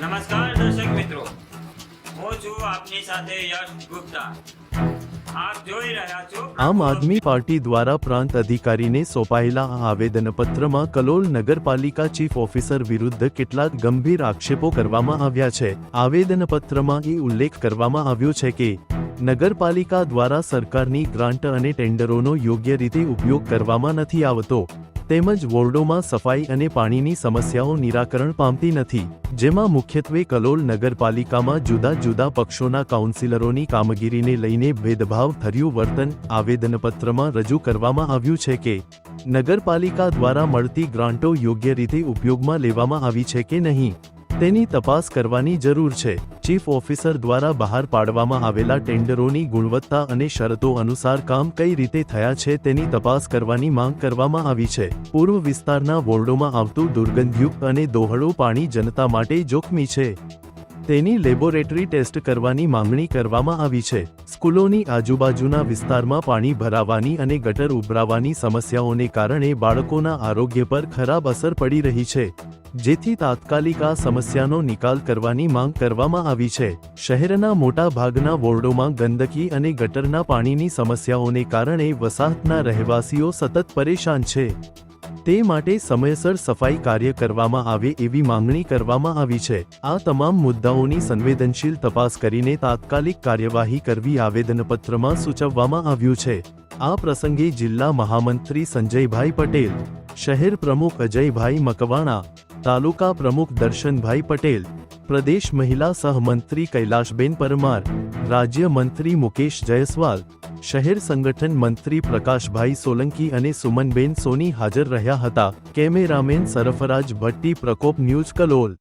નમસ્કાર દર્શક મિત્રો. હું છું આપની સાથે યશ ગુપ્તા. આમ આદમી પાર્ટી દ્વારા પ્રાંત અધિકારીને સોંપાયેલા આ આવેદનપત્રમાં કલોલ નગરપાલિકા ચીફ ઓફિસર વિરુદ્ધ કેટલાક ગંભીર આક્ષેપો કરવામાં આવ્યા છે. આવેદનપત્રમાં એ ઉલ્લેખ કરવામાં આવ્યો છે કે નગરપાલિકા દ્વારા સરકારની ગ્રાન્ટ અને ટેન્ડરોનો યોગ્ય રીતે ઉપયોગ કરવામાં નથી આવતો, તેમજ વોર્ડોમાં સફાઈ અને પાણીની સમસ્યાઓ નિરાકરણ પામતી નથી, જેમાં મુખ્યત્વે કલોલ નગરપાલિકામાં જુદા જુદા પક્ષોના કાઉન્સિલરોની કામગીરીને લઈને ભેદભાવ થર્યું વર્તન આવેદનપત્રમાં રજૂ કરવામાં આવ્યું છે કે, નગરપાલિકા દ્વારા મળતી ગ્રાન્ટો યોગ્ય રીતે ઉપયોગમાં લેવામાં આવી છે કે નહીં. તેની તપાસ કરવાની જરૂર છે. ચીફ ઓફિસર દ્વારા બહાર પાડવામાં આવેલા ટેન્ડરોની ગુણવત્તા અને શરતો અનુસાર કામ કઈ રીતે થયા છે તેની તપાસ કરવાની માંગ કરવામાં આવી છે. પૂર્વ વિસ્તારના વોર્ડોમાં આવતું દુર્ગંધયુક્ત અને દોહળું પાણી જનતા માટે જોખમી છે. તેની લેબોરેટરી ટેસ્ટ કરવાની માંગણી કરવામાં આવી છે. સ્કૂલોની આજુબાજુના વિસ્તારમાં પાણી ભરાવાની અને ગટર ઉભરાવાની સમસ્યાઓને કારણે બાળકોના આરોગ્ય પર ખરાબ અસર પડી રહી છે. જેથી તાત્કાલિક આ સમસ્યાનો નિકાલ કરવાની માંગ કરવામાં આવી છે. શહેરના મોટા ભાગના વોર્ડોમાં ગંદકી અને ગટરના પાણીની સમસ્યાઓને કારણે વસાહતના રહેવાસીઓ સતત પરેશાન છે. તે માટે સમયસર સફાઈ કાર્ય કરવામાં આવે એવી માંગણી કરવામાં આવી છે. આ તમામ મુદ્દાઓની સંવેદનશીલ તપાસ કરીને તાત્કાલિક કાર્યવાહી કરવી આવેદનપત્રમાં સૂચવવામાં આવ્યું છે. આ પ્રસંગે જિલ્લા મહામંત્રી સંજયભાઈ પટેલ, શહેર પ્રમુખ અજયભાઈ મકવાણા તાલુકા પ્રમુખ દર્શનભાઈ પટેલ, પ્રદેશ મહિલા સહમંત્રી કૈલાશબેન પરમાર, રાજ્ય મંત્રી મુકેશ જયસ્વાલ, શહેર સંગઠન મંત્રી પ્રકાશભાઈ સોલંકી અને સુમનબેન સોની હાજર રહ્યા હતા. Cameraman Sarfaraz Bhatti, Prakop news Kalol.